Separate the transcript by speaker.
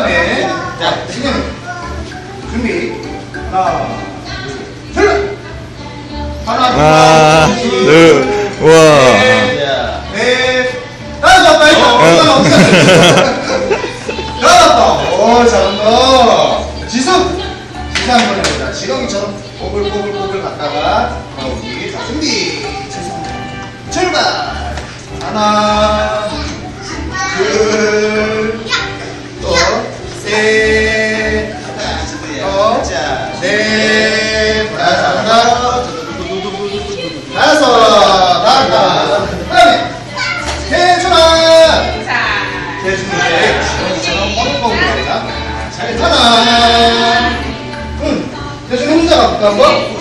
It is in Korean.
Speaker 1: 다음에 자 신영 준비. 하나 둘. 하나
Speaker 2: 하나, 둘, 와.
Speaker 1: 자, 넷 다섯 빨리 어디가 어디가 여섯. 오 잘한다. 지숙 지수 한번 해보자 지렁이처럼 꼬불꼬불꼬불 갔다가 거기 자 준비. 출발. 하나 둘 넷 다섯 다섯 나가 그다음에 태준아. 태준이 지렁이처럼 뻥뻥 거리다 하나 응 태준 혼자 가볼까 한번